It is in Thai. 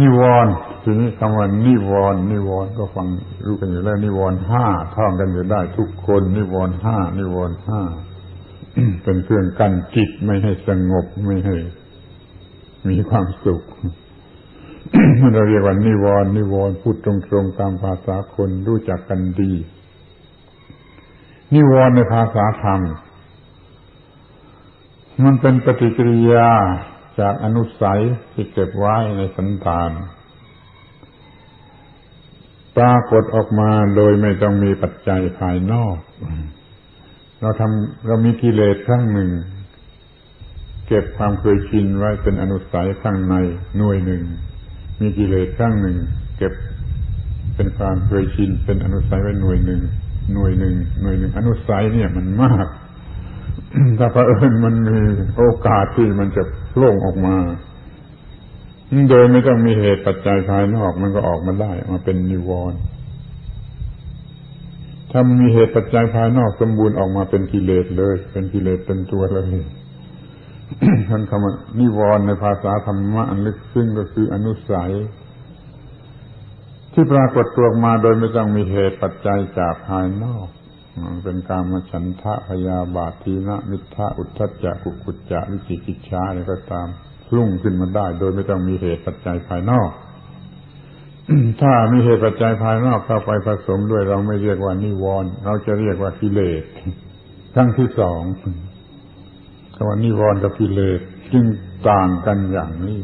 นิวรณ์ทีนี้คำว่านิวรณ์นิวรณ์ก็ฟังรู้กันอยู่แล้ว นิวรณ์ห้าท่องกันอยู่ได้ทุกคน นิวรณ์ห้านิวรณ์ห้าเป็นเครื่องกั้นจิตไม่ให้สงบไม่ให้มีความสุขเราเรียกว่านิวรณ์นิวรณ์พูดตรงๆตามภาษาคนรู้จักกันดี นิวรณ์ในภาษาธรรมมันเป็นปฏิกิริยา จากอนุสัยที่เก็บไว้ในสันฐาน ปรากฏออกมาโดยไม่ต้องมีปัจจัยภายนอก เราทำเรามีกิเลสข้างหนึ่ง เก็บความเคยชินไว้เป็นอนุสัยข้างในหน่วยหนึ่ง มีกิเลสข้างหนึ่ง เก็บเป็นความเคยชินเป็นอนุสัยไว้หน่วยหนึ่งหน่วยหนึ่งหน่วยหนึ่งอนุสัยเนี่ยมันมาก ถ้าเผอิญมันมีโอกาสที่มันจะโล่งออกมา โดยไม่ต้องมีเหตุปัจจัยภายนอกมันก็ออกมาได้ มาเป็นนิวรณ์ถ้ามีเหตุปัจจัยภายนอกสมบูรณ์ออกมาเป็นกิเลสเลย เป็นกิเลสเป็นตัวเลยท่านคำว่านิวรณ์ในภาษาธรรมะอันลึกซึ้งก็คืออนุสัย ที่ปรากฏตัวมาโดยไม่ต้องมีเหตุปัจจัยจากภายนอก มันเป็นการมาฉันทะพยาบาททีนะมิทะอุทธัจจะกุกุจจะวิจิกิจฉาอะไรก็ตามรุ่งขึ้นมาได้ โดยไม่ต้องมีเหตุปัจจัยภายนอก ถ้ามีเหตุปัจจัยภายนอกเข้าไปผสมด้วยเราไม่เรียกว่านิวรณ์เราจะเรียกว่ากิเลสขั้งที่สองคำว่านิวรณ์กับกิเลสจึงต่างกันอย่างนี้